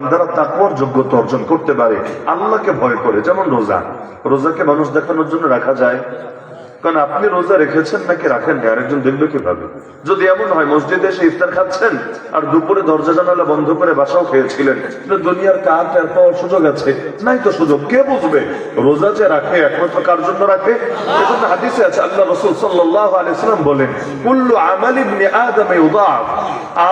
যারা তাকওয়ার যোগ্যতা অর্জন করতে পারে, আল্লাহকে ভয় করে, যেমন রোজা। রোজাকে মানুষ দেখানোর জন্য রাখা যায়। কারণ আপনি রোজা রেখেছেন নাকি রাখেন না? আরেকজন দেখবে কীভাবে? যদি এমন হয়, মসজিদে এসে ইফতার খাচ্ছেন আর দুপুরে দরজা জানালা বন্ধ করে বাসাও খেয়েছিলেন দুনিয়ার কার টের পাওয়ার সুযোগ আছে। নাই তো সুযোগ, কে বুঝবে? রোজা যে রাখে, একমাত্র কার জন্য রাখে? এজন্য হাদিসে আছে, আল্লাহ রসুল সাল্লাল্লাহু আলাইহি সাল্লাম বলেন, কুল্লু আমাল ইবনে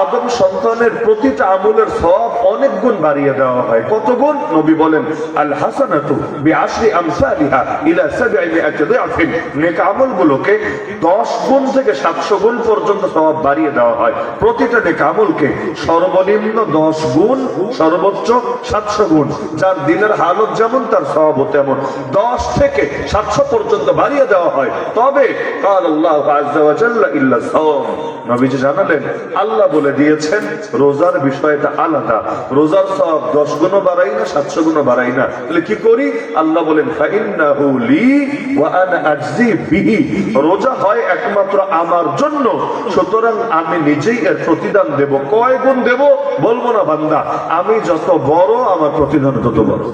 আদম সন্তানের প্রতিটা আমলের সব অনেক গুণ বাড়িয়ে দেওয়া হয়। কত গুণ? নবী বলেন, আল হাসানাতু বিআশরি আমসালিহা ইলা সাব'i মিআতি দিআফিন নেক দশ গুণ থেকে সাতশো গুণ পর্যন্ত স্বভাব বাড়িয়ে দেওয়া হয়। প্রতিটা নেক আমলকে সর্বনিম্ন দশ গুণ, সর্বোচ্চ সাতশো গুণ। যার দিনের হালত যেমন, তার স্বভাবও তেমন। দশ থেকে সাতশো পর্যন্ত বাড়িয়ে দেওয়া হয়। তবে আল্লাহ ইল্লা নবীজি জানালেন, আল্লাহ বলে দিয়েছেন, রোজার বিষয়টা আলাদা। রোজার সব দশ গুণও বাড়াই না, সাতশো গুণও বাড়াই না। তাহলে কি করি? আল্লাহ বলেন রোজা হয় একমাত্র আমার জন্য। সুতরাং আমি নিজেই এর প্রতিদান দেব। কয় গুণ দেব? বলব না বান্দা। আমি যত বড়, আমার প্রতিদান তত বড়।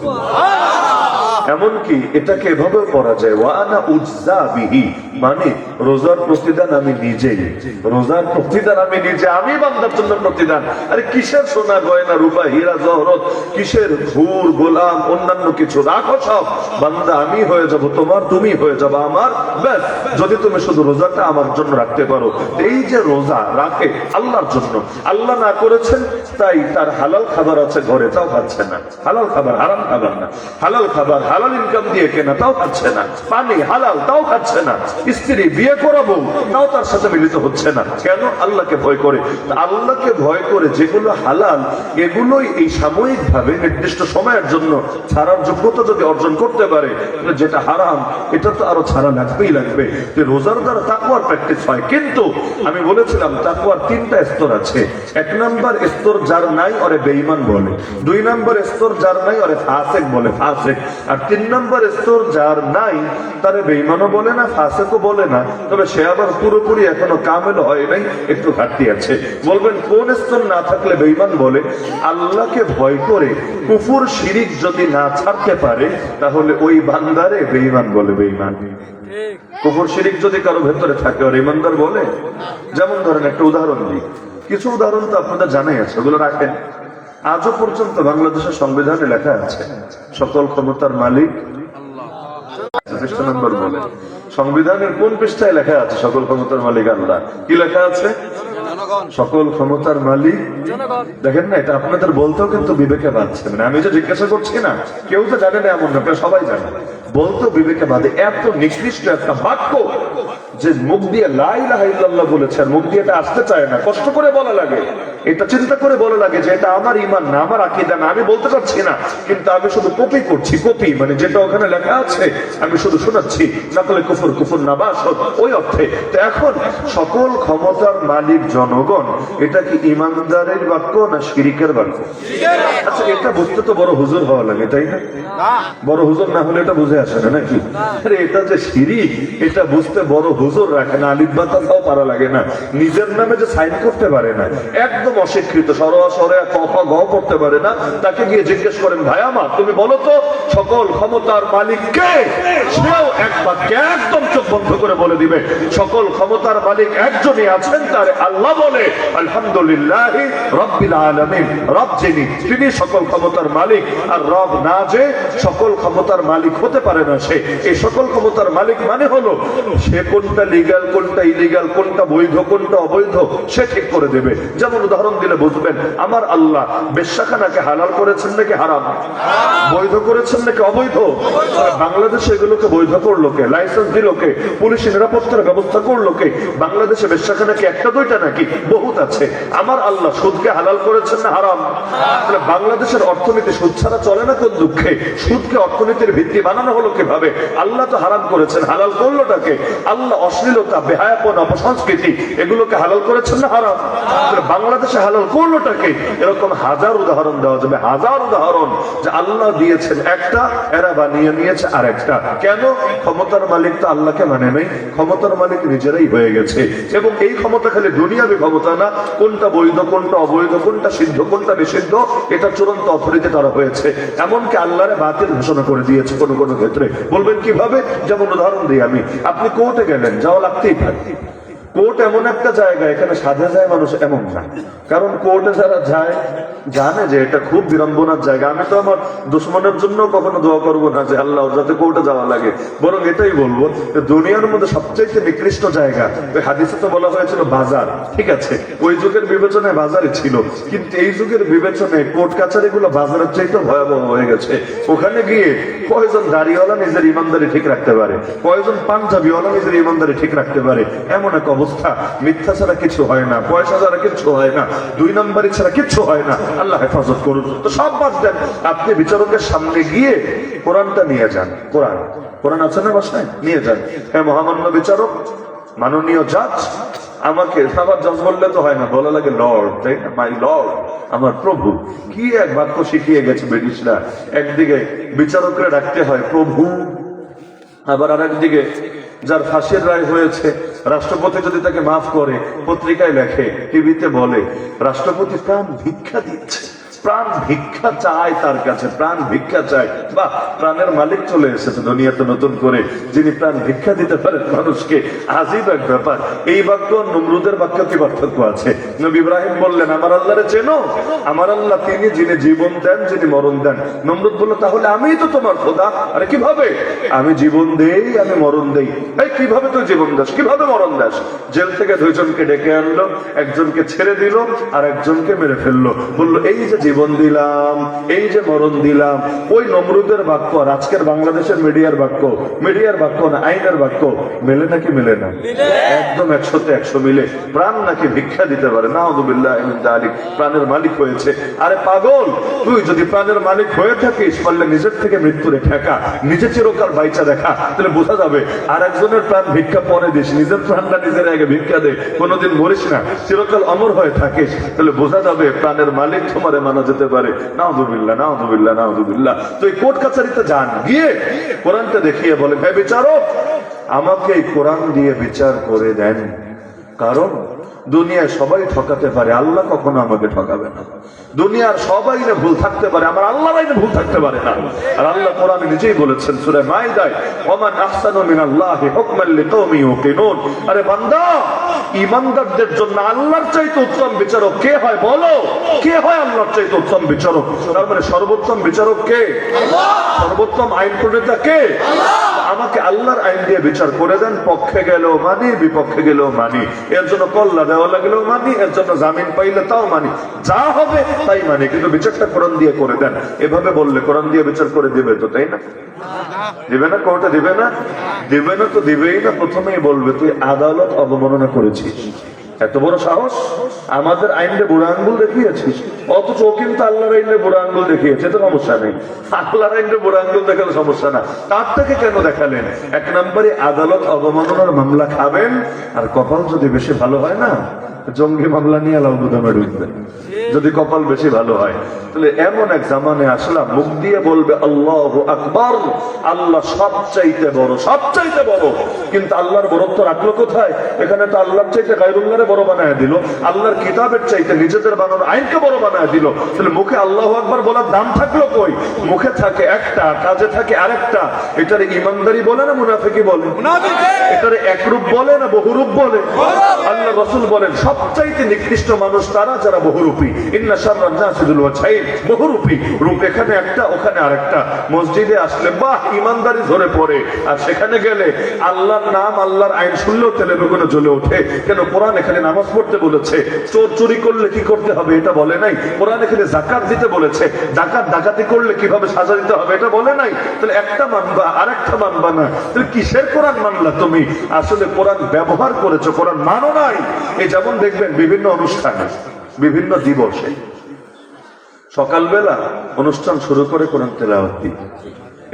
এমনকি এটাকে এভাবে করা যায় ওয়ানা উজ্জা বিহি মানে রোজার প্রতিদান আমি নিজেই। রোজার প্রতিদান আমি নিজে, আমি বান্দার জন্য প্রতিদান। আরে কিসের সোনা গয়না, রূপা, হীরা, জহরত, কিসের হুর গোলাম, অন্যান্য কিছু? রাখো সব। বান্দা, আমি হয়ে যাব তোমার, তুমি হয়ে যাবে আমার। ব্যাস, যদি তুমি শুধু রোজাটা আমার জন্য রাখতে পারো, এই যে রোজা রাখে আল্লাহর জন্য। আল্লাহ না করেছেন, তাই তার হালাল খাবার আছে ঘরে, তাও খাচ্ছে না। হালাল খাবার, হারাম খাবার না। হালাল খাবার হালাল ইনকাম দিয়ে কেনা, তাও খাচ্ছে না। পানি হালাল, তাও খাচ্ছে না। স্ত্রী বিয়ে করাবো তাও তার সাথে মিলিত হচ্ছে না। কেন? আল্লাহকে ভয় করে। আল্লাহকে ভয় করে যেগুলো হালাল, এগুলোই এই সাময়িক ভাবে নির্দিষ্ট সময়ের জন্য ছাড়ার যোগ্যতা যদি অর্জন করতে পারে যেটা হারাম, এটা তো আরও ছাড়া লাগবেই লাগবে। যে রোজার দ্বারা তাকুয়ার প্র্যাকটিস হয়। কিন্তু আমি বলেছিলাম তাকুয়ার তিনটা স্তর আছে। এক নম্বর স্তর যার নাই, ওরে বেঈমান বলে। দুই নাম্বার স্তর যার নাই, ওরে ফাসেক বলে, ফাসেক। আর তিন নম্বর স্তর যার নাই তারে বেঈমানও বলে না ফাসেকও বলে না। তবে সে আবার পুরোপুরি এখনও কামেল হয় নাই একটু ঘাটতি আছে। বলবেন কোন স্তর না থাকলে বেঈমান বলে আল্লাহকে ভয় করে কুফুর শিরিক যদি না ছাড়তে পারে তাহলে ওই বান্দারে বেঈমান বলে বেঈমান। কুফুর শিরিক যদি কারও ভেতরে থাকে আর ইমানদার বলে? যেমন ধরেন একটা উদাহরণ দিই। কিছু উদাহরণ তো আপনাদের জানাই আছে ওগুলো রাখেন। আজও পর্যন্ত বাংলাদেশের সংবিধানে লেখা আছে সকল ক্ষমতার মালিক নম্বর বলে। সংবিধানের কোন পৃষ্ঠায় লেখা আছে সকল ক্ষমতার মালিক আল্লাহ? কি লেখা আছে? সকল ক্ষমতার মালিক। দেখেন না এটা আপনাদের বলতেও কিন্তু বিবেকে বাঁধছে। মানে আমি যে জিজ্ঞাসা করছি না কেউ তো জানে না এমন না সবাই জানে বলতো বিবেকে বাঁধে এত নিকৃষ্ট একটা বাক্য যে মুখ দিয়ে লাই লাহাইল্লাহ বলেছে আর মুখ দিয়ে এটা আসতে চায় না। কষ্ট করে বলা লাগে। এটা চিন্তা করে বলা লাগে যে এটা আমার ইমান না আমার আকিদা না আমি বলতে পারছি না কিন্তু আমি শুধু কপি করছি কপি মানে যেটা ওখানে লেখা আছে আমি শুধু শোনাচ্ছি নাকলে কুফুর কুফুর না বাস ওই অর্থে। তো এখন সকল ক্ষমতার মালিক জনগণ এটা কি ইমানদারের বাক্য না শিরিকের বাক্য? আচ্ছা এটা বুঝতে তো বড় হুজুর হওয়া লাগে তাই না। বড় হুজুর না হলে এটা বুঝে আসে না নাকি? আরে এটা যে শিরিক এটা বুঝতে বড় হুজুর রাখে না আলিফ বাতাসাও পারা লাগে না নিজের নামে যে সাইন করতে পারে না একদম অস্বীকৃত সরোয়া সরে কফা গ করতে পারে না। তাকে গিয়ে জিজ্ঞেস করেন, ভাই আমার, তুমি বলো তো, সকল ক্ষমতার মালিক কে? সেও এক বাক্যে একদম চোখ বন্ধ করে বলে দিবে, সকল ক্ষমতার মালিক একজনই আছেন তার আল্লাহ বলে, আলহামদুলিল্লাহ রব্বিল আলামিন। রব যিনি, তিনি সকল ক্ষমতার মালিক, আর রব না যে সকল ক্ষমতার মালিক হতে পারে না সে। এই সকল ক্ষমতার মালিক মানে হলো, সে কোনটা লিগাল কোনটা ইলিগাল কোনটা বৈধ, কোনটা অবৈধ, সে ঠিক করে দেবে। যেমন উদাহরণ দিলে বুঝবেন, আমার আল্লাহ বেশ্যাখানাকে হালাল করেছেন নাকি হারাম? বৈধ করেছেন নাকি অবৈধ? বাংলাদেশে এগুলোকে বৈধ করল কে? লাইসেন্স দিল কে? পুলিশ নিরাপত্তার ব্যবস্থা করল কে? বাংলাদেশে বেশ্যাখানা কি একটা দুইটা নাকি? বহুত আছে। আমার আল্লাহ সুদকে হালাল করেছেন না হারাম? বাংলাদেশের অর্থনীতি সুদ ছাড়া চলে না কোন দুঃখে? সুদকে অর্থনীতির ভিত্তি বানানো হলো কীভাবে? আল্লাহ তো হারাম করেছেন, হালাল করলোটাকে আল্লাহ অশ্লীলতা, বেহায়াপন, অপসংস্কৃতি, এগুলোকে হালাল করেছেন না হারাম? বাংলাদেশে সে হালাল করলোটাকে? এরকম হাজার উদাহরণ দেওয়া যাবে, হাজার উদাহরণ যে আল্লাহ দিয়েছেন একটা, এরা বানিয়ে নিয়েছে আর একটা কেন? ক্ষমতার মালিক তো আল্লাহকে মানে নেই, ক্ষমতার মালিক নিজেরাই হয়ে গেছে। এবং এই ক্ষমতা খালি দুনিয়াবি ক্ষমতা না, কোনটা বৈধ, কোনটা অবৈধ, কোনটা সিদ্ধ, কোনটা নিষিদ্ধ, এটা চূড়ান্ত অথরিতে তারা হয়েছে। এমনকি আল্লাহরে বাতিল ঘোষণা করে দিয়েছে কোনো কোনো ক্ষেত্রে। বলবেন কীভাবে? যেমন উদাহরণ দিই আমি। আপনি কোর্টে গেলেন, যাওয়া লাগতেই পারে। কোর্ট এমন একটা জায়গা, এখানে সাজা যায় মানুষ এমন না। কারণ কোর্টে যারা যায়, জানে যে এটা খুব বিড়ম্বনার জায়গা। আমি তো আমার দুশ্মনের জন্য কখনো দোয়া করব না যে আল্লাহ, যাতে কোর্টে যাওয়া লাগে। বরং এটাই বলব দুনিয়ার মধ্যে সবচাইতে নিকৃষ্ট জায়গা, ওই হাদিসে তো বলা হয়েছিল বাজার, ঠিক আছে? ওই যুগের বিবেচনায় বাজারে ছিল। কিন্তু এই যুগের বিবেচনায় কোর্ট কাছারি গুলো বাজারের চাইতে ভয়াবহ হয়ে গেছে। ওখানে গিয়ে কয়জন দাড়িওয়ালা নিজের ইমানদারি ঠিক রাখতে পারে? কয়জন পাঞ্জাবিওয়ালা নিজের ইমানদারি ঠিক রাখতে পারে? এমন এক অবস্থা মিথ্যা ছাড়া কিছু হয় না, পয়সা ছাড়া কিছু হয় না, দুই নম্বরই ছাড়া কিছু হয় না। আল্লাহ হেফাজত করুন। তো সব বাদ দেন। আপনি বিচারকের সামনে গিয়ে কোরআনটা নিয়ে যান। কোরআন। কোরআন আছে না বাসায়? নিয়ে যান। হ্যাঁ মহামান্য বিচারক, মাননীয় জাজ, আমাকে আবার জজ বললে তো হয় না, বলা লাগে লর্ড, তাই না? মাই লর্ড, আমার প্রভু। কি এক বাক্য শিখিয়ে গেছে ব্রিটিশরা? একদিকে বিচারকরা ডাকতে হয় প্রভু, আবার আর একদিকে যার ফাঁসির রায় হয়েছে, রাষ্ট্রপতি যদি তাকে মাফ করে, পত্রিকায় লেখে, টিভিতে বলে, রাষ্ট্রপতি প্রাণ ভিক্ষা দিচ্ছে প্রাণ ভিক্ষা চায় তার কাছে, প্রাণ ভিক্ষা চায়। বা প্রাণের মালিক চলে এসেছে দুনিয়াতে নতুন করে, যিনি প্রাণ ভিক্ষা দিতে পারেন মানুষকে। আজীব এক ব্যাপার। এই বাক্য নমরুদের বাক্য কি পার্থক্য আছে? নবী ইব্রাহিম বললেন, আমার আল্লাহরে চেনো? আমার আল্লাহ তিনি যিনি জীবন দেন, যিনি মরণ দেন। নমরুদ বলল, তাহলে আমিই তো তোমার খোদা। আরে কীভাবে? আমি জীবন দেই, আমি মরণ দেই। এই, কীভাবে তুই জীবন দাস? কীভাবে মরণ দাস? জেল থেকে দুইজনকে ডেকে আনলো, একজনকে ছেড়ে দিল আর একজনকে মেরে ফেলল। বলল, এই যে জীবন দিলাম, এই যে মরণ দিলাম, ওই নমরুদের বাক্য আর আজকের বাংলাদেশের মিডিয়ার বাক্য মিডিয়ার বাক্য না, আইনের বাক্য, মেলে নাকি মেলে না? একদম একশোতে একশো মিলে, প্রাণ নাকি ভিক্ষা দিতে পারে। না প্রাণের মালিক হয়েছে। আরে পাগল, তুই যদি প্রাণের মালিক হয়ে থাকিস পারলে নিজের থেকে মৃত্যুরে ঠেকা, নিজে চিরকাল বাইচা দেখা, তাহলে বোঝা যাবে আর একজনের প্রাণ ভিক্ষা পরে দিস, নিজের প্রাণটা নিজের আগে ভিক্ষা দে, কোনোদিন মরিস না, চিরকাল অমর হয়ে থাকিস, তাহলে বোঝা যাবে প্রাণের মালিক তোমারে মানা যেতে পারে। নাহদুবিল্লা নাহদুবিল্লা নাহদুবিল্লা তো এই কোর্ট কাছারিতে যান, গিয়ে কোরআনটা দেখিয়ে বলে হ্যাঁ বিচারক, আমাকে এই কোরআন দিয়ে বিচার করে দেন। কারণ দুনিয়ায় সবাই ঠকাতে পারে, আল্লাহ কখনো আমাকে ঠকাবে না। দুনিয়ার সবাই না ভুল থাকতে পারে, আমার আল্লাহ ভুল থাকতে পারে না। আর আল্লাহ কোরআনে নিজেই বলেছেন সূরা মাইদায় ওমান আহসানু মিনাল্লাহি হুকমান লিকাওমি ইউকিনুন। আরে বান্দা, ঈমানদারদের জন্য আল্লাহর চাইতে উত্তম বিচারক কে হয় বলো? কে হয় আল্লাহর চাইতে উত্তম বিচারক? তার মানে সর্বোত্তম বিচারক কে? সর্বোত্তম আইন প্রণেতা কে? আমাকে আল্লাহর আইন দিয়ে বিচার করে দেন, পক্ষে গেলেও মানি, বিপক্ষে গেলেও মানি। এর জন্য কল্লা দেওয়া লাগলেও মানি, এর জন্য জামিন পাইলে তাও মানি। যা হবে তাই মানি, কিন্তু বিচারটা কোরআন দিয়ে করে দেন। এভাবে বললে কোরআন দিয়ে বিচার করে দিবে তো, তাই না? দিবে না কোর্টে, দিবে না? দিবে না তো দিবেই না। প্রথমেই বলবে, তুই আদালত অবমাননা করেছিস। এত বড় সাহস? আমাদের আইনে বুড়া আঙ্গুল দেখিয়েছিস অথচ ও কিন্তু আল্লাহর আইনে বুড়া আঙ্গুল দেখিয়েছে, তো সমস্যা নেই। আল্লাহর আইনে বুড়া আঙ্গুল দেখালে সমস্যা না। তার থেকে কেন দেখালেন? এক নম্বরে আদালত অবমাননার মামলা খাবেন, আর কপাল যদি বেশি ভালো হয় না, জঙ্গি মামলা নিয়ে আলাউ গুদামে ঢুকবেন। যদি কপাল বেশি ভালো হয়। তাহলে এমন এক জামানে আসলাম, মুখ দিয়ে বলবে, আল্লাহ আকবর। আল্লাহ সবচাইতে বড় সবচাইতে বড়। কিন্তু আল্লাহর বরত্ব রাখল কোথায়? এখানে তো আল্লাহর চাইতে গাইরুল্লাহরে বড় বানায় দিল। আল্লাহর কিতাবের চাইতে নিজেদের বানানো আইনকে বড় বানায় দিল। তাহলে মুখে আল্লাহ আকবর বলার দাম থাকল কই? মুখে থাকে একটা কাজে থাকে আরেকটা। এটার ইমানদারি বলে না মুনাফিকি বলে? এটার একরূপ বলে না বহুরূপ বলে? আল্লাহ রসুল বলেন সবচাইতে নিকৃষ্ট মানুষ তারা? যারা বহুরূপী। ইন্না নাসিদুল ওয়াজহাইন। বহুরূপী। রূপ এখানে একটা ওখানে আরেকটা। মসজিদে আসলে বাহ ইমানদারি ধরে পড়ে। আর সেখানে গেলে আল্লাহর নাম আল্লাহর আইন শুনলেও তেলে বেগুনে জ্বলে ওঠে। কেন? কোরআন এখানে নামাজ পড়তে বলেছে। চোর চুরি করলে কি করতে হবে এটা বলে নাই? কোরআন এখানে জাকাত দিতে বলেছে। জাকাত ডাকাতি করলে কীভাবে সাজা দিতে হবে এটা বলে নাই? তাহলে একটা মানবা আর একটা মানবা না। তাহলে কিসের কোরআন মানলা তুমি? আসলে কোরআন ব্যবহার করেছ, কোরআন মানো নাই। এই যেমন দেখবেন বিভিন্ন অনুষ্ঠানে, বিভিন্ন দিবসে, সকালবেলা অনুষ্ঠান শুরু করে কোরআন তেলাওয়াত।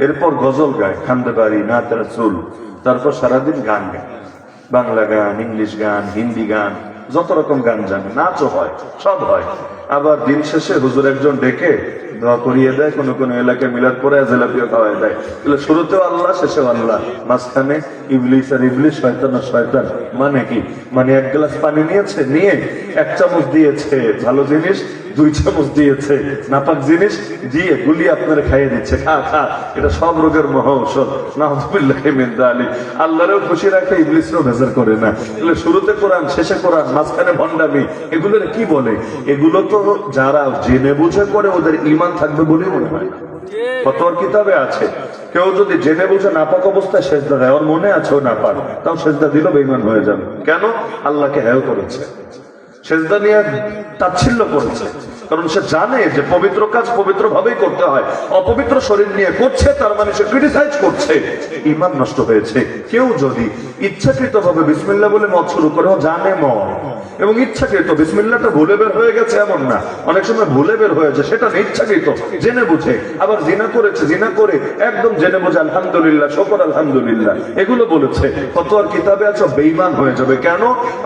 এরপর গজল গায় খান্দে বাড়ি না তারা চুল তারপর সারাদিন গান গায়। বাংলা গান, ইংলিশ গান, হিন্দি গান যত রকম গান জানে নাচও হয় সব হয়। আবার দিন শেষে হুজুর একজন ডেকে দোয়া করিয়ে দেয়, কোনো কোনো এলাকায় মিলাদ পরে জেলাপিও খাওয়াই দেয়। তাহলে শুরুতেও আল্লাহ, শেষেও আল্লাহ। মাঝখানে ইবলিস আর ইবলিস, শয়তান আর শয়তান মানে কি? মানে এক গ্লাস পানি নিয়েছে, নিয়ে এক চামচ দিয়েছে, ভালো জিনিস, দুই চামচ দিয়েছে, নাপাক জিনিস দিয়ে গুলি আপনারা খাইয়ে দিচ্ছে, খা খা, এটা সব রোগের মহা ঔষধ। নাহদুবিল্লাহ মিন্দা আলী আল্লাহরেও খুশি রাখে ইবলিসও ভেজার করে না। তাহলে শুরুতে কোরআন, শেষে কোরআন, মাঝখানে ভণ্ডামি, এগুলোর কি বলে? এগুলো তো যারা জেনে বুঝে করে ওদের ইমান থাকবে বলেই মনে হয়। ফতোয়ার কিতাবে আছে, কেউ যদি জেনে বুঝে নাপাক অবস্থায় সেজদা দেয়, ওর মনে আছে ও নাপাক, তাও সেজদা দিল বেইমান হয়ে যাবে। কেন? আল্লাহকে হেয় করেছে। সেজদা নিয়ে তাচ্ছিল্য করেছে। কারণ সে জানে যে পবিত্র কাজ পবিত্র ভাবেই করতে হয়। অপবিত্র শরীর নিয়ে করছে, তার মানে সে ক্রিটিসাইজ করছে। ইমান নষ্ট হয়েছে। কেউ যদি ইচ্ছাকৃত ভাবে বিসমিল্লা বলে মত শুরু করে জানে মত এবং ইচ্ছাকৃত বিসমিল্লাটা ভুলে বের হয়ে গেছে এমন না। অনেক সময় ভুলে বের হয়েছে সেটা ইচ্ছাকৃত, জেনে বুঝে। আবার জিনা করেছে, জিনা করে একদম জেনে বুঝে, আলহামদুলিল্লাহ, শকর আলহামদুলিল্লাহ। এগুলো বলেছে কত আর কিতাবে আছে বেইমান হয়ে যাবে। কেন?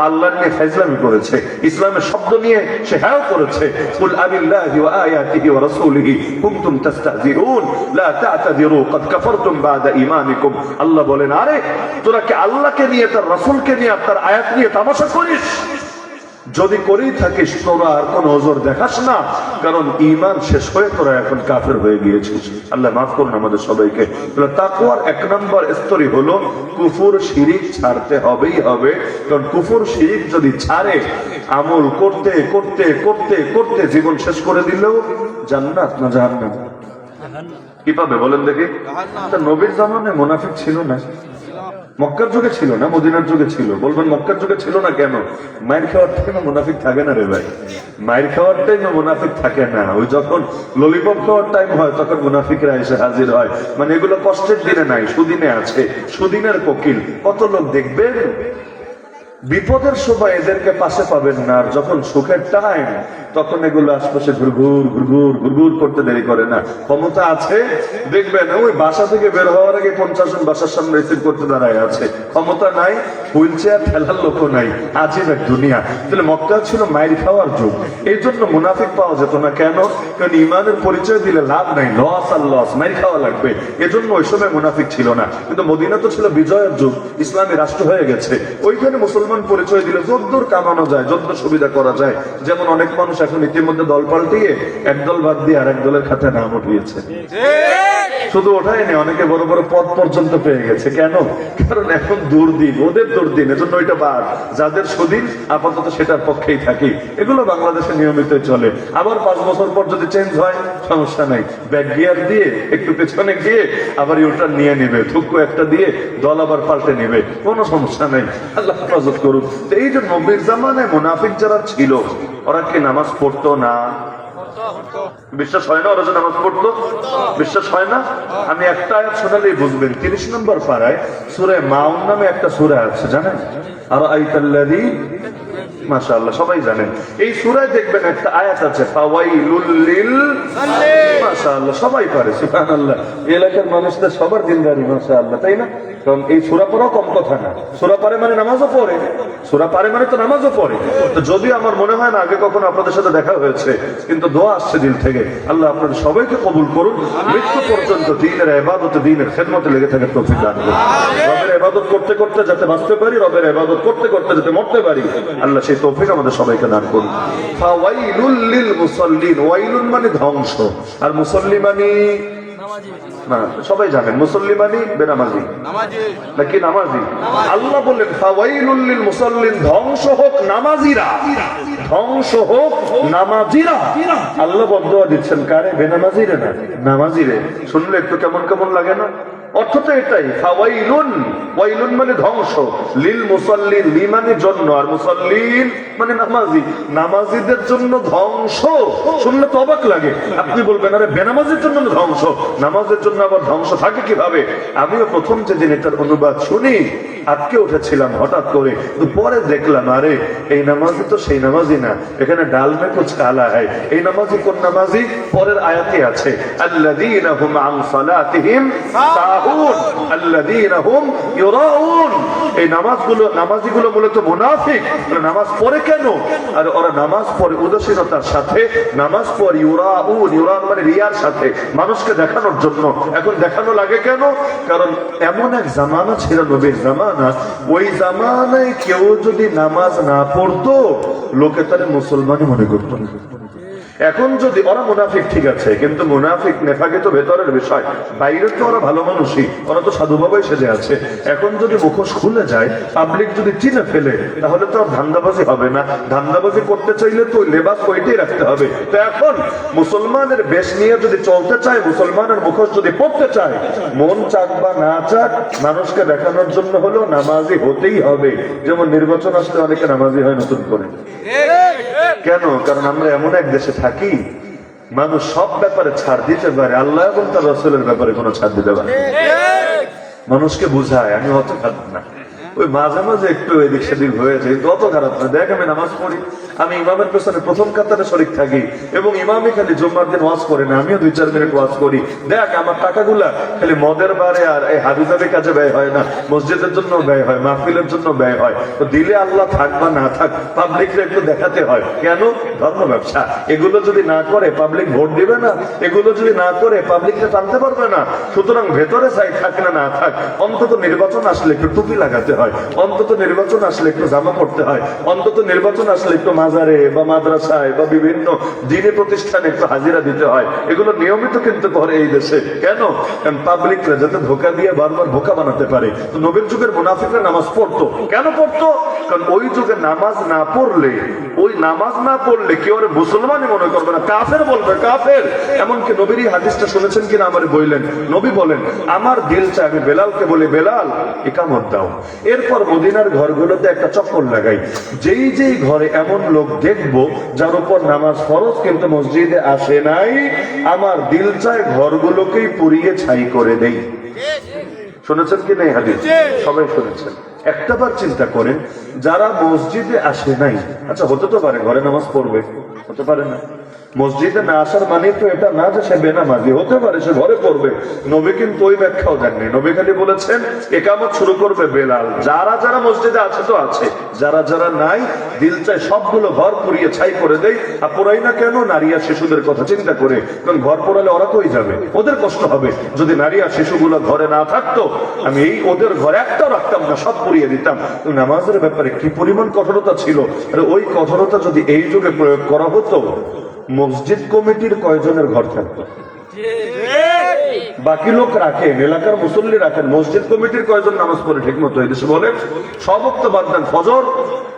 আল্লাহ নিয়ে ফাইজলামি করেছে, ইসলামের শব্দ নিয়ে সে হ্যাঁ করেছে। কুল আবিল্লাহি ওয়া আয়াতিহি ওয়া রাসূলিহি, কুনতুম তাস্তাহজিউন, লা তা'তাদিরু ক্বাদ কাফারতুম বাদা ঈমানিকুম। আল্লাহ বলেন, আরে, তোরা কি আল্লাহকে নিয়ে, তার রাসূলকে নিয়ে তার আয়াত নিয়ে তামাশা করিস? যদি করেই থাকিস, তোরা আর কোন ওজোর দেখাস না, কারণ ইমান শেষ হয়ে তোরা এখন কাফের হয়ে গিয়েছিস। আল্লাহ মাফ করুন আমাদের সবাইকে। তাকুয়ার এক নম্বর স্তরই হলো, কুফুর শিরিক ছাড়তে হবেই হবে। কারণ কুফুর শিরিক যদি ছাড়ে, আমল করতে করতে করতে করতে জীবন শেষ করে দিলেও জান্নাত না জাহান্নাম? কি পাবে বলেন দেখি? নবীর জামানে মুনাফিক ছিল না। মক্কার যুগে ছিল না, মদিনার যুগে ছিল। বলবেন মক্কার যুগে ছিল না কেন? মায়ের খাওয়ার টাইমে মুনাফিক থাকে না রে ভাই। মায়ের খাওয়ার টাইমে মুনাফিক থাকে না। ওই যখন ললিপপ খাওয়ার টাইম হয়, তখন মুনাফিকরা এসে হাজির হয়। মানে এগুলো কষ্টের দিনে নাই, সুদিনে আছে। সুদিনের কোকিল। কত লোক দেখবেন? বিপদের সময় এদেরকে পাশে পাবেন না, আর যখন সুখের টাইম তখন এগুলো আশপাশে ঘুরঘুর ঘুরঘুর ঘুরঘুর করতে দেরি করে না। ক্ষমতা আছে, দেখবেন ওই বাসা থেকে বের হওয়ার আগে পঞ্চাশ জন বাসার সামনে রিসিভ করতে দাঁড়ায় আছে। ক্ষমতা নাই, হুইল চেয়ার ঠেলার লোক নাই, আজীব এক দুনিয়া। তাহলে মক্কা ছিল মাইর খাওয়ার যুগ। এই জন্য মুনাফিক পাওয়া যেত না। কেন? কারণ ইমানের পরিচয় দিলে লাভ নাই। লস আর লস মাইর খাওয়া লাগবে। এজন্য ওই সময় মুনাফিক ছিল না। কিন্তু মদিনা তো ছিল বিজয়ের যুগ, ইসলামী রাষ্ট্র হয়ে গেছে। ওইখানে মুসলমান পরিচয় দিলে যদ্দূর কামানো যায়, যদ্দূর সুবিধা করা যায়। যেমন অনেক মানুষ এখন ইতিমধ্যে দল পাল্টিয়ে একদল বাদ দিয়ে আর এক দলের খাতে নাম উঠিয়েছে। শুধু ওঠাই নেই অনেকে বড় বড় পদ পর্যন্ত পেয়ে গেছে। কেন? কারণ এখন দুর্দিন, ওদের দুর্দিন, এজন্য ওইটা বাদ। যাদের সুদিন, আপাতত সেটার পক্ষেই থাকি। এগুলো বাংলাদেশে নিয়মিত চলে। আবার পাঁচ বছর পর যদি চেঞ্জ হয়, সমস্যা নাই। ব্যাক গিয়ার দিয়ে, একটু পেছনে গিয়ে আবার ইউটার নিয়ে নেবে। থুক্কু একটা দিয়ে, দল আবার পাল্টে নেবে। কোনো সমস্যা নেই। আল্লাহ হেফাজত করুক। তো এই যে নবীর জামানায় মুনাফিক যারা ছিল, ওরা কি নামাজ পড়তো না? বিশ্বাস হয় না, ওরা যে নামাজ পড়তো? বিশ্বাস হয় না? আমি একটা আয়াত শোনালেই বুঝবেন, তিরিশ নম্বর পাড়ায় সুরে মাউন নামে একটা সুরে আছে, জানেন? আর আইতাল্লাদি মাশাআল্লাহ সবাই জানেন। এই সুরায় দেখবেন একটা আয়াত আছে ফাওয়াইলুল লিল মাশাআল্লাহ সবাই পারে সুবহানাল্লাহ। এলাকার মানুষদের সবার দিনদারি মাশাআল্লাহ তাই না? কারণ এই সুরা পড়াও কম কথা না। সুরা পারে মানে নামাজও পড়ে সুরা পারে মানে তো নামাজও পড়ে। তো যদিও আমার মনে হয় না আগে কখনো আপনাদের সাথে দেখা হয়েছে কিন্তু দোয়া আসছে দিল থেকে। আল্লাহ আপনাদের সবাইকে কবুল করুন। মৃত্যু পর্যন্ত দিনের এবাদত দিনের খেদমতে লেগে থাকে তৌফিক দান করুন। রবের এবাদত করতে করতে যাতে বাঁচতে পারি রবের এবাদত করতে করতে যাতে মরতে পারি আল্লাহ সেই তৌফিক আমাদের সবাইকে দান করুন। ফাওয়াইলুল লিল মুসাল্লিন ওয়াইলুন মানে ধ্বংস। আর মুসল্লি মানে? না সবাই জানেন মুসল্লি মানে বেনামাজি। নাকি নামাজি? আল্লাহ বললেন ফাওয়াইলুল লিল মুসাল্লিন ধ্বংস হোক নামাজিরা। ধ্বংস হোক নামাজিরা। আল্লাহ বদুয়া দিচ্ছেন কারে? বেনামাজিরে না? নামাজিরে। শুনলে একটু কেমন কেমন লাগে না? অর্থটা এটাই, ফাওয়াইলুন, ওয়াইলুন মানে ধ্বংস, লিল মুসাল্লিন লি জন্য আর মুসাল্লিন মানে নামাজি। নামাজিদের জন্য ধ্বংস, শুনলে তো অবাক লাগে। আপনি বলবেন, আরে বেনামাজির জন্য ধ্বংস? নামাজের জন্য আবার ধ্বংস থাকে কীভাবে? আমিও প্রথম যে দিন এটার অনুবাদ শুনি আটকে উঠেছিলাম হঠাৎ করে পরে দেখলাম, আরে, এই নামাজি তো সেই নামাজি না, এখানে ডাল মে কুছ কালা হয় এই নামাজি কোন নামাজি? পরের আয়াতে আছে এই নামাজগুলো, নামাজিগুলো মূলত মুনাফিক নামাজ পড়ে কেন? আর ওরা নামাজ পড়ে উদাসীনতার সাথে, নামাজ পড়ে ইউরাউন ইউরান মানে রিয়ার সাথে, মানুষকে দেখানোর জন্য। এখন দেখানো লাগে কেন? কারণ এমন এক জামানা ছিল নবীর জামানা ওই জামানায় কেউ যদি নামাজ না পড়তো লোকে তারা মুসলমানই মনে করতো না। এখন যদি ওরা মুনাফিক ঠিক আছে কিন্তু মুনাফিক নেফাকে তো ভেতরের বিষয়। বাইরে তো ওরা ভালো মানুষই ওরা তো সাধুভাবে সেজে আছে। এখন যদি মুখোশ খুলে যায় পাবলিক যদি চিনে ফেলে তাহলে তো আর ধান্দাবাজি হবে না। ধান্দাবাজি করতে চাইলে তো লেবাস ওইটাই রাখতে হবে। তো এখন মুসলমানের বেশ নিয়ে যদি চলতে চায় মুসলমানের মুখোশ যদি পড়তে চায় মন চাক বা না চাক মানুষকে দেখানোর জন্য হলেও নামাজি হতেই হবে। যেমন নির্বাচন আসলে অনেকে নামাজি হয় নতুন করে। কেন? কারণ আমরা এমন এক দেশে থাকি মানুষ সব ব্যাপারে ছাড় দিতে পারে আল্লাহ এবং তার রসুলের ব্যাপারে কোনো ছাড় দিতে পারে। মানুষকে বুঝায় আমি অত খারাপ না ওই মাঝে মাঝে একটু এদিক সেদিক হয়েছে কিন্তু অত খারাপ না। দেখ, আমি নামাজ পড়ি, আমি ইমামের পেছনে প্রথম কাতারে শরিক থাকি এবং ইমামই খালি জুম্মার দিন ওয়াজ করে না, আমিও দুই, চার মিনিট ওয়াজ করি। দেখ, আমার টাকাগুলা খালি মদের বারে আর এই হাবিজাবি কাজে ব্যয় হয় না, মসজিদের জন্য ব্যয় হয়, মাহফিলের জন্য ব্যয় হয়। তো দিলে আল্লাহ থাক বা না থাক পাবলিককে একটু দেখাতে হয়। কেন? ধর্ম ব্যবসা। এগুলো যদি না করে পাবলিক ভোট দিবে না। এগুলো যদি না করে পাবলিককে টানতে পারবে না। সুতরাং ভেতরে চাই থাক না না থাক, অন্তত নির্বাচন আসলে একটু টুপি লাগাতে হয়। অন্তত নির্বাচন আসলে একটু জামা পড়তে হয়। অন্তত নির্বাচন আসলে একটু মাজারে বা মাদ্রাসায় বা বিভিন্ন দিনে প্রতিষ্ঠানে একটু হাজিরা দিতে হয়। এগুলো নিয়মিত কিন্তু করে এই দেশে। কেন? পাবলিকরা যাতে ধোকা দিয়ে বারবার ধোকা বানাতে পারে। তো নবীর যুগের মুনাফিকরা নামাজ পড়তো। কেন পড়তো? কারণ ওই যুগে নামাজ না পড়লে, ওই নামাজ না পড়লে কেউ আর মুসলমানই মনে করবে না। কাফের বলবে, কাফের। এমনকি নবীর এই হাদিসটা শুনেছেন কিনা আমার বললেন নবী বলেন, আমার দিল চাই আমি বেলালকে বলি, বেলাল, একামত দাও। এরপর মদিনার ঘরগুলোতে একটা চক্কর লাগাই। যেই যেই ঘরে এমন লোক দেখব, যার উপর নামাজ ফরজ কিন্তু মসজিদে আসে নাই, আমার দিল চায় ঘরগুলোকেই পুড়িয়ে ছাই করে দেই। শুনেছেন কি নাই হাদিস? সবাই শুনেছেন। একটা বার চিন্তা করেন, যারা মসজিদে আসে নাই আচ্ছা হতে তো পারে, ঘরে নামাজ পড়বে, হতে পারে না। মসজিদে না আসার মানে তো এটা না যে সে বেনামাজি, হতে পারে সে ঘরে পড়বে। নবী কিন্তু ওই ব্যাখ্যাও দেননি। নবী খালি বলেছেন, একামত শুরু করবে বেলাল। যারা যারা মসজিদে আছে তো আছে। যারা যারা নাই, দিল চাই সবগুলো ঘর পুড়িয়ে ছাই করে দেয় আর পোড়াই না কেন? নারী আর শিশুদের কথা চিন্তা করে। কারণ ঘর পোড়ালে ওরা কই যাবে? ওদের কষ্ট হবে। যদি নারী আর শিশুগুলো ঘরে না থাকতো, আমি এই ওদের ঘরে একটাও রাখতাম না, সব পুড়িয়ে দিতাম। নামাজের ব্যাপারে কি পরিমাণ কঠোরতা ছিল? আর ওই কঠোরতা যদি এই যুগে প্রয়োগ করা হতো মসজিদ কমিটির কয়জনের ঘর থাকতো বাকি লোক রাখেন, এলাকার মুসল্লি রাখেন। মসজিদ কমিটির কয়জন নামাজ পড়ে, ঠিক মতো? এই দেশে বলেন, সব বাদ দেন, ফজর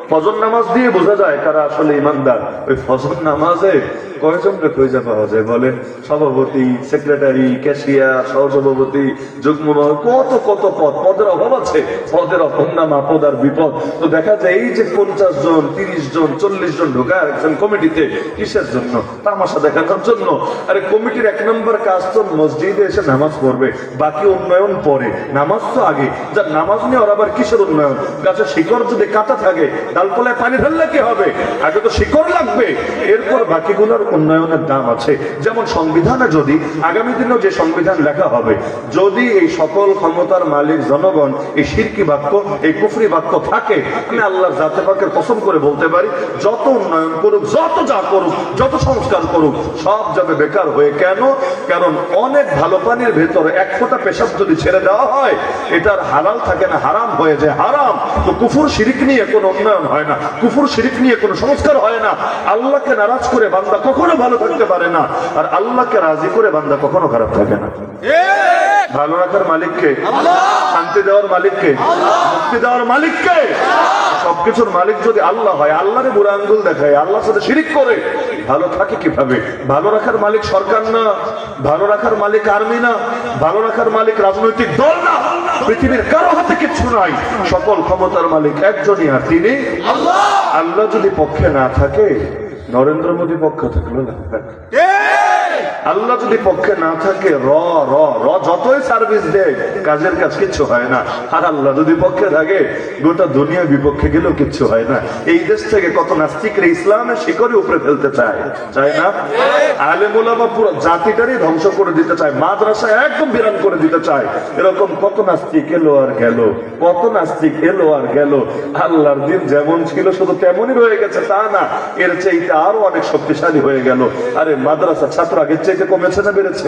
ফজর নামাজ দিয়ে বোঝা যায় কারা আসলে ইমানদার। ওই ফজর নামাজে কয়জনকে খুঁজে পাওয়া যায় বলেন? সভাপতি, সেক্রেটারি, ক্যাশিয়ার, সহসভাপতি যুগ্ম কত কত পদ? পদের অভাব আছে। পদের অভাব না আপদ আর বিপদ। তো দেখা যায় এই যে পঞ্চাশ জন, তিরিশ জন, চল্লিশ জন ঢোকা একজন কমিটিতে কিসের জন্য? তামাশা দেখানোর জন্য। আরে কমিটির এক নম্বর কাজ তো মসজিদে এসে নামাজ পড়বে, বাকি উন্নয়ন পরে। নামাজ তো আগে। যার নামাজ নিয়ে ওর আবার কিসের উন্নয়ন? গাছে শিকড় যদি কাটা থাকে ডালপালায় পানি ঢাললে কি হবে? আগে তো শিকড় লাগবে। এরপর বাকিগুলোর উন্নয়নের দাম আছে। যেমন সংবিধানে যদি আগামী দিনেও যে সংবিধান লেখা হবে, যদি এই সকল ক্ষমতার মালিক জনগণ এই শিরকি বাক্য, এই কুফরি বাক্য থাকে, আমি আল্লাহর জাতে পাকের কসম করে বলতে পারি, যত উন্নয়ন করুক, যত যা করুক, যত সংস্কার করুক, সব যাবে বেকার হয়ে। কেন? কারণ অনেক ভালো পানির ভেতরে এক ফোঁটা পেশাব যদি ছেড়ে দেওয়া হয়, এটার হালাল থাকে না, হারাম হয়ে যায়। হারাম! তো কুফুর শিরিক নিয়ে কোনো উন্নয়ন হয় না। কুফুর শিরিক নিয়ে কোনো সংস্কার হয় না। আল্লাহকে নারাজ করে বান্দা কখনো ভালো থাকতে পারে না। আর আল্লাহকে রাজি করে বান্দা কখনো খারাপ থাকে না। ভালো রাখার মালিককে, শান্তি দেওয়ার মালিককে, মুক্তি দেওয়ার মালিককে, সবকিছুর মালিক যদি আল্লাহ হয়, আল্লাহরে বুড়া আঙ্গুল দেখায়, আল্লাহর সাথে শিরিক করে ভালো থাকে কীভাবে? ভালো রাখার মালিক সরকার না ভালো রাখার মালিক আর্মি না ভালো রাখার মালিক রাজনৈতিক দল না পৃথিবীর কারও হাতে কিছু নাই। সকল ক্ষমতার মালিক একজনই আর তিনি। আল্লাহ! যদি পক্ষে না থাকে নরেন্দ্র মোদী পক্ষে থাকল না। আল্লাহ যদি পক্ষে না থাকে, র র র, যতই সার্ভিস দেয়, কাজের কাজ কিচ্ছু হয় না। আর আল্লাহ যদি পক্ষে থাকে, গোটা দুনিয়া বিপক্ষে গেলেও কিচ্ছু হয় না। এই দেশ থেকে কত নাস্তিকরা ইসলামের শিকড়ে উপরে ফেলতে চায় চায় না? আলে মোলামা পুরো জাতিটারই ধ্বংস করে দিতে চায় মাদ্রাসা একদম বিরান করে দিতে চায়। এরকম কত নাস্তিক এলো আর গেল, কত নাস্তিক এলো আর গেল। আল্লাহর দিন যেমন ছিল, শুধু তেমনই রয়ে গেছে, তা না। এর চাইতে আরও অনেক শক্তিশালী হয়ে গেল। আরে মাদ্রাসা ছাত্র আগের চাইতে কমেছে না বেড়েছে?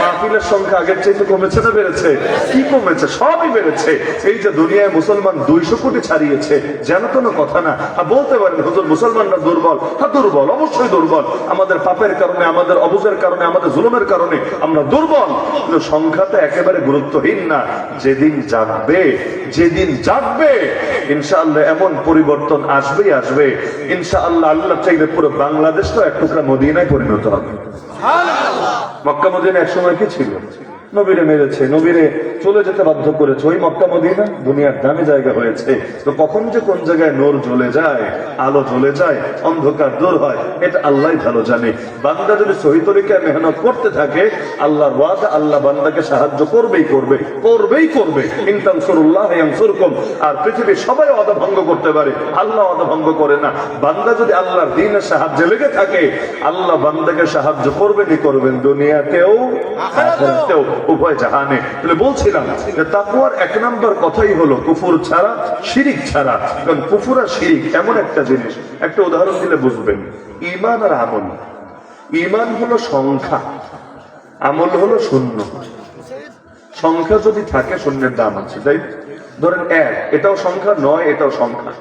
মাহফিলের সংখ্যা আগের চাইতে কমেছে না বেড়েছে? কি কমেছে? সবই বেড়েছে। এই যে দুনিয়ায় মুসলমান দুইশো কোটি ছাড়িয়েছে যেন কোনো কথা না। বলতে পারেন হুজুর মুসলমানরা দুর্বল। হ্যাঁ দুর্বল অবশ্যই দুর্বল। আমাদের পাপের কারণে আমাদের অবুজের কারণে আমাদের জুলুমের কারণে আমরা দুর্বল। কিন্তু সংখ্যাতে একেবারে গুরুত্বহীন না। যেদিন জাগবে যেদিন জাগবে ইনশাআল্লাহ এমন পরিবর্তন আসবেই আসবে। ইনশাআল্লাহ আল্লাহ চাইলে পুরো বাংলাদেশটা এক টুকরা মদিনায় পরিণত হবে। মক্কা মদিনা এক সময় কি ছিল? নবীরে মেরেছে, নবীরে চলে যেতে বাধ্য করেছে। ওই মক্কা মদিনা দুনিয়ার দামি জায়গা হয়েছে। তো কখন যে কোন জায়গায় নোর জ্বলে যায়, আলো জ্বলে যায়, অন্ধকার দূর হয়, এটা আল্লাহ ভালো জানে। বান্দা যদি সহি তরিকায় মেহনত করতে থাকে, আল্লাহর ওয়াদা আল্লাহ বান্দাকে সাহায্য করবেই করবে করবেই করবে। ইয়ানসুরকুম। আর পৃথিবীর সবাই ওয়াদা ভঙ্গ করতে পারে, আল্লাহ ওয়াদা ভঙ্গ করে না। বান্দা যদি আল্লাহর দিনের সাহায্যে লেগে থাকে, আল্লাহ বান্দাকে সাহায্য করবেনই করবেন, দুনিয়াতেও, আখিরাতেও। উভয় জাহানে। তাহলে বলছিলাম যে তাকুয়ার এক নম্বর কথাই হলো কুফুর ছাড়া, শিরিক ছাড়া। কারণ কুফুর আর শিরিক এমন একটা জিনিস। একটা উদাহরণ দিলে বুঝবেন। ইমান আর আমল। ইমান হলো সংখ্যা। আমল হলো শূন্য। সংখ্যা যদি থাকে, শূন্যের দাম আছে, তাই ধরেন এক, এটাও সংখ্যা, নয়, এটাও সংখ্যা।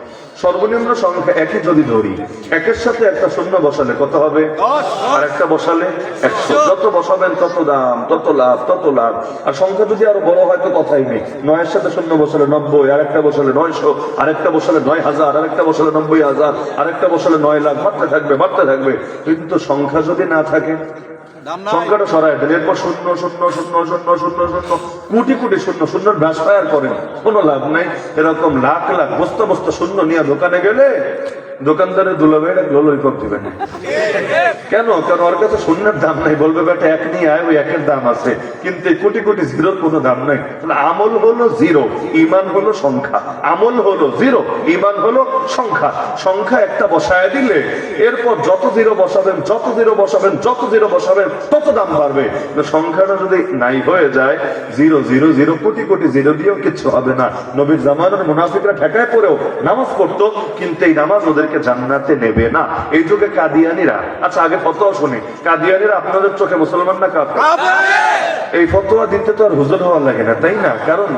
সর্বনিম্ন সংখ্যা একই যদি ধরি একের সাথে একটা শূন্য বসালে কত হবে? আর একটা বসালে একশো। যত বসাবেন তত দাম তত লাভ তত লাভ। আর সংখ্যা যদি আরও বড় হয় তো কথাই নেই। নয়ের সাথে শূন্য বসালে নব্বই আর একটা বসালে নয়শো আরেকটা বসালে নয় হাজার আরেকটা বসালে নব্বই হাজার আর একটা বসালে নয় লাখ বাড়তে থাকবে বাড়তে থাকবে। কিন্তু সংখ্যা যদি না থাকে সংখ্যাটা সরাই দেন। এরপর শূন্য শূন্য শূন্য শূন্য শূন্য শূন্য। কোটি কোটি শূন্য শূন্য ব্যাস ফায়ার করেন। কোনো লাভ নাই। এরকম লাখ লাখ বস্তা বস্তা শূন্য নিয়ে দোকানে গেলে দোকানদারের লোলই কর দিবে। না কেন? কারণ ওর কাছে শূন্যের দাম নাই। বলবে, বেটা, এক নিয়ে আয়, ওই একের দাম আছে। কিন্তু কোটি কোটি জিরোর কোনো দাম নাই। আমল হলো জিরো ইমান হলো সংখ্যা। আমল হলো জিরো ইমান হলো সংখ্যা। সংখ্যা একটা বসায় দিলে এরপর যত জিরো বসাবেন, যত জিরো বসাবেন, যত জিরো বসাবেন, তত দাম বাড়বে। সংখ্যাটা যদি নাই হয়ে যায়, zero zero zero crore crore zero দিয়েও কিচ্ছু হবে না। নবীর জামানের মুনাফিকরা ঠেকায় পড়েও নামাজ পড়তো কিন্তু এই নামাজ ওদেরকে জান্নাতে নেবে না। এই যুগে কাদিয়ানিরা আচ্ছা আগে ফতোয়া শুনি। কাদিয়ানিরা আপনাদের চোখে মুসলমান না এই ফতোয়া দিতে তো আর হুজুর হওয়ার লাগে না তাই না? কারণ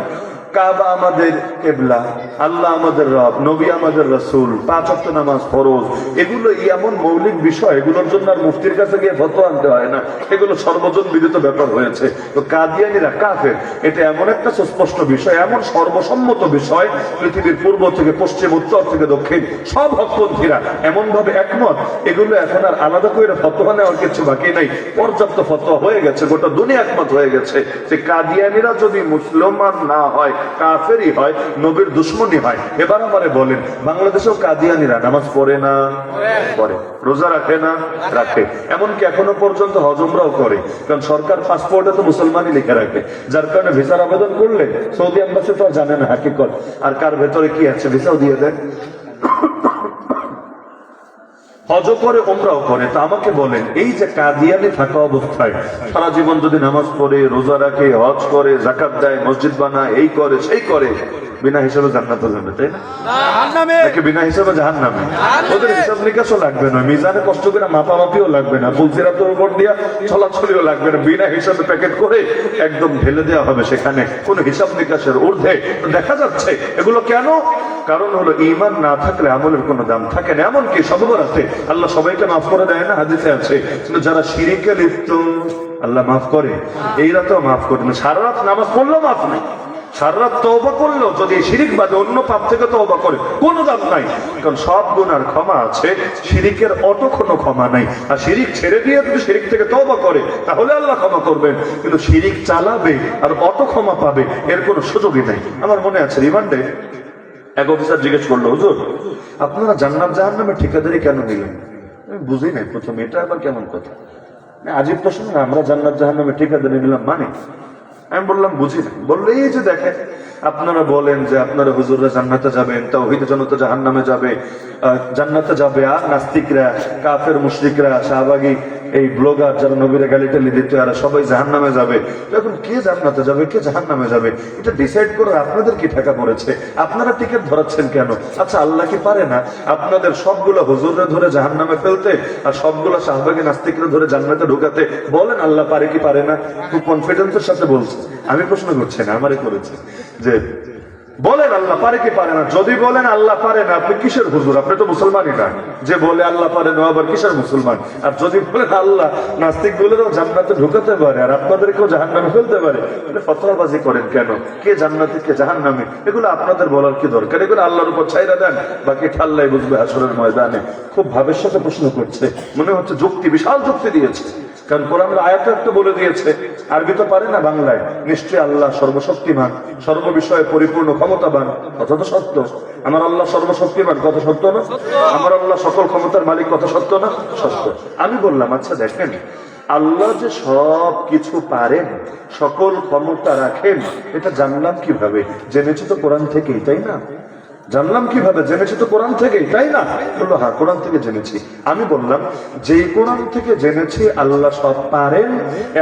কাবা আমাদের কেবলা, আল্লাহ আমাদের রব, নবী আমাদের রসুল, পাঁচ অক্ট নামাজ ফরজ, এগুলো এমন মৌলিক বিষয়, এগুলোর জন্য আর মুফতির কাছে গিয়ে ফতোয়া আনতে হয় না। এগুলো সর্বজন বিদিত ব্যাপার হয়েছে। তো কাদিয়ানিরা কাফের, এটা এমন একটা সুস্পষ্ট বিষয়, এমন সর্বসম্মত বিষয়, পৃথিবীর পূর্ব থেকে পশ্চিম, উত্তর থেকে দক্ষিণ, সব হকপন্থীরা এমন ভাবে একমত, এগুলো এখন আর আলাদা করে ফতোয়া নেওয়ার কিছু বাকি নাই। পর্যাপ্ত ফতোয়া হয়ে গেছে, গোটা দুনিয়া একমত হয়ে গেছে যে কাদিয়ানিরা যদি মুসলমান না হয় কাফেরই হয়, নবীর দুশ্মনী হয়। এবার আমারে বলেন, বাংলাদেশেও কাদিয়ানিরা নামাজ পড়ে না? পড়ে। রোজা রাখে না? রাখে। এমনকি এখনও পর্যন্ত হজমরাও করে। কারণ সরকার পাসপোর্টে তো মুসলমানই লিখে রাখে। যার কারণে ভিসার আবেদন করলে সৌদি আম্বাসে তো আর জানে না হাকিকত। আর কার ভেতরে কি আছে? ভিসাও দিয়ে দেয় হজ করে ওমরাও করে। তা আমাকে বলেন এই যে কাদিয়ানি থাকা অবস্থায় সারা জীবন যদি নামাজ পড়ে রোজা রাখে হজ করে জাকাত দেয় মসজিদ বানায় এই করে সেই করে বিনা হিসাবে জান্নাতে যাবে তাই না? নাকি বিনা হিসাবে জাহান নামে ওদের হিসাব নিকাশও লাগবে না মিজানে কষ্ট করে মাপামাপিও লাগবে না ফুলসিরাতের উপর দিয়া চলাচলিও লাগবে না বিনা হিসাবে প্যাকেট করে একদম ঢেলে দেওয়া হবে সেখানে। কোনো হিসাব নিকাশের ঊর্ধ্বে দেখা যাচ্ছে। এগুলো কেন? কারণ হলো ইমান না থাকলে আমলের কোনো দাম থাকে না। এমনকি সবরাতে আল্লাহ সবাইকে মাফ করে দেয় না? হাদিসে আছে। কিন্তু যারা শিরিকে লিপ্ত, আল্লাহ মাফ করে। এই রাতেও মাফ করে না। সারা রাত নামাজ পড়লেও মাফ নেই। শিরিকের ক্ষমা নাই। আর শিরিক ছেড়ে দিয়ে শিরিক থেকে তওবা করে, তাহলে আল্লাহ ক্ষমা করবেন। কিন্তু শিরিক চালাবে আর অত ক্ষমা পাবে, এর কোনো সুযোগই নাই। আমার মনে আছে, রিমান্ডে এক অফিসার জিজ্ঞেস করল, হুজুর, আপনারা জান্নাত নামে ঠিকাদারি কেন নিলেন? আমি বুঝি নাই, প্রথমে এটা আবার কেমন কথা? আজিব প্রশ্ন, আমরা জান্নাত জাহান্নামে ঠিকাদারি নিলাম মানে? আমি বললাম, বুঝি না। বললে, এই যে দেখেন, আপনারা বলেন যে আপনারা হুজুররা জান্নাতে যাবেন তাওহীদ জনতা জাহান্নামে যাবে জান্নাতে যাবে, আর নাস্তিকরা, কাফের, মুশরিকরা, শাহবাগী, এই ব্লগার যারা নবীরা গালি টালি দিত আর সবাই জাহান্নামে যাবে। এখন কে জান্নাতে যাবে, কে জাহান্নামে যাবে? এটা ডিসাইড করে আপনাদের কি ঠেকা পড়েছে? আপনারা টিকিট ধরাচ্ছেন কেন? আচ্ছা আল্লাহ কি পারে না? আপনাদের সবগুলো হুজুরে ধরে জাহান্নামে ফেলতে, আর সবগুলো শাহবাগী, নাস্তিকরা ধরে জান্নাতে ঢুকাতে বলেন, আল্লাহ পারে কি পারে না? খুব কনফিডেন্সের সাথে বলছে। আমি প্রশ্ন করছি না, আমারই করেছে। যে, বলেন আল্লাহ পারে কি পারে না? যদি বলেন আল্লাহ পারে না, আপনি কিসের হুজুর? আপনি তো মুসলমানই না যে বলে আল্লাহ পারে না আবার কিসের মুসলমান? আর যদি বলেন আল্লাহ নাস্তিক গুলোরও জান্নাতে ঢুকাতে পারে। আর আপনাদেরকেও জাহান নামে ফেলতে পারে। ফতোয়াবাজি করেন কেন? কে জান্নাতে, কে জাহান নামে এগুলো আপনাদের বলার কি দরকার? এগুলো আল্লাহর উপর ছাইরা দেন, বাকি ঠাল্লাই বুঝবে আসরের ময়দানে। খুব ভাবের সাথে প্রশ্ন করছে। মনে হচ্ছে যুক্তি, বিশাল যুক্তি দিয়েছে। কারণ কোরআনের আয়াত তো বলে দিয়েছে, আরবি তো পারে না বাংলায়। নিশ্চয়ই আল্লাহ সর্বশক্তিমান সর্ববিষয়ে পরিপূর্ণ ক্ষমতাবান কথা তো সত্য। আমার আল্লাহ সর্বশক্তিমান কথা সত্য না? আমার আল্লাহ সকল ক্ষমতার মালিক কথা সত্য না? সত্য। আমি বললাম আচ্ছা দেখেন, আল্লাহ যে সব কিছু পারেন, সকল ক্ষমতা রাখেন, এটা জানলাম কীভাবে? জেনেছি তো কোরআন থেকেই, তাই না? জানলাম কীভাবে? জেনেছি তো কোরআন থেকেই, তাই না? বলল হ্যাঁ কোরআন থেকে জেনেছি। আমি বললাম, যেই কোরআন থেকে জেনেছি, আল্লাহ সব পারেন,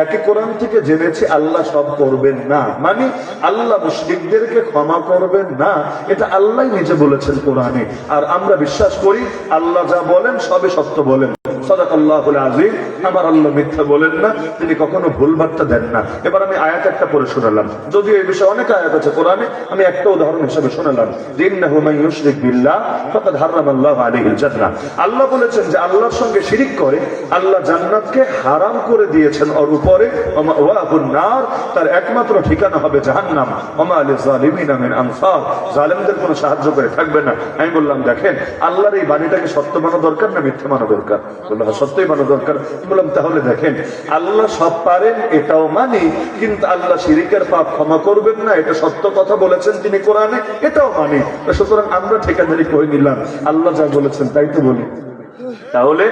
একই কোরআন থেকে জেনেছি, আল্লাহ সব করবেন না। মানে আল্লাহ মুসলিমদেরকে ক্ষমা করবেন না, এটা আল্লাহ নিজে বলেছেন কোরআনে। আর আমরা বিশ্বাস করি, আল্লাহ যা বলেন সবে সত্য বলেন। সদাক আল্লাহ আজিম আমার আল্লাহ মিথ্যা বলেন না, তিনি কখনো ভুল বার্তা দেন না। এবার আমি আয়াত একটা পড়ে শোনালাম। যদিও এই বিষয়ে অনেক আয়াত আছে কোরআনে, আমি একটা উদাহরণ হিসেবে শোনালাম। দিন মান আল্লাহু বলেছেন যে আল্লাহর সঙ্গে শিরিক করে আল্লাহ জান্নাতকে হারাম করে দিয়েছেন ওর উপরে তার একমাত্র ঠিকানা হবে জাহান্নাম। জালেমদের সাহায্য করে থাকবে না। আমি বললাম দেখেন আল্লাহর এই বাণীটাকে সত্য মানা দরকার না মিথ্যা মানা দরকার? হ্যাঁ, সত্যই মানা দরকার। বললাম তাহলে দেখেন আল্লাহ সব পারেন এটাও মানি কিন্তু আল্লাহ শিরিকের পাপ ক্ষমা করবেন না এটা সত্য কথা বলেছেন তিনি কোরআনে এটাও মানি। সুতরাং আমরা ঠিকাদারি করে নিলাম। আল্লাহ যা বলেছেন তাই তো বলি। তাহলে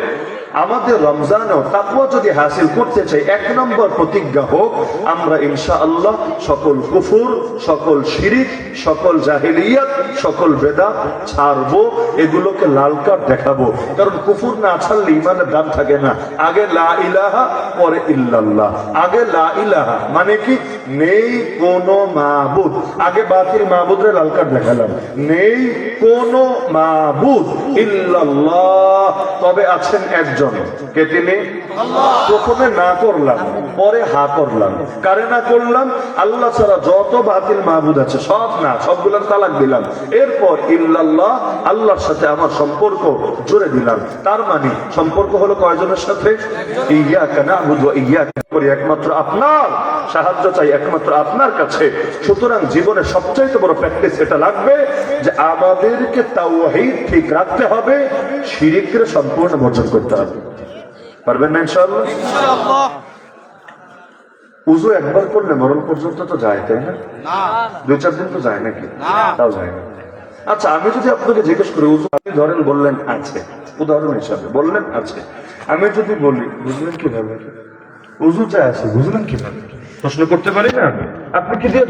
আমাদের রমজানও তাকুয়া যদি হাসিল করতে চাই, এক নম্বর প্রতিজ্ঞা হোক, আমরা ইনশা আল্লাহ সকল কুফুর, সকল শিরিক, সকল জাহিলিয়াত, সকল বেদাত ছাড়বো, এগুলোকে লাল কার্ড দেখাবো। কারণ কুফুর না ছাড়লে ইমানের দাম থাকে না। আগে লা ইলাহা, পরে ইল্লাল্লাহ। আগে লা ইলাহা মানে কি? নেই কোন মাবুদ। আগে বাতিল মাহবুদরে লাল কার্ড দেখালাম। নেই কোন মাবুদ ইল্লাল্লাহ। তবে আছেন একজন। কে তিনি? প্রথমে না করলাম, পরে হা করলাম। কারে না করলাম? আল্লাহ ছাড়া যত বাতিল মাহবুদ আছে, সব না, সবগুলোর তালাক দিলাম। এরপর ইল্লাল্লাহ, আল্লাহর সাথে আমার সম্পর্ক জুড়ে দিলাম। তার মানে সম্পর্ক হলো কয়জনের সাথে? ইয়া কেন ইয়া করি একমাত্র আপনার সাহায্য চাই, একমাত্র আপনার কাছে। সুতরাং জীবনে সবচাইতে বড় প্র্যাকটিস এটা লাগবে যে আমাদেরকে তাওহীদ ঠিক রাখতে হবে, শিরিকের সম্পূর্ণ বর্জন করতে হবে। পারবেন না ইনশাআল্লাহ? উজু একবার করলে মরণ পর্যন্ত তো যায় তাই না? দুই চার দিন তো যায় নাকি? তাও যায় না। আচ্ছা আমি যদি আপনাকে জিজ্ঞেস করি উজু আপনি ধরেন বললেন আছে। উদাহরণ হিসাবে বললেন আছে। আমি যদি বলি বুঝলেন কীভাবে? উজু যা আছে বুঝলেন কীভাবে? প্রশ্ন করতে পারি না আপনি কি দিয়ে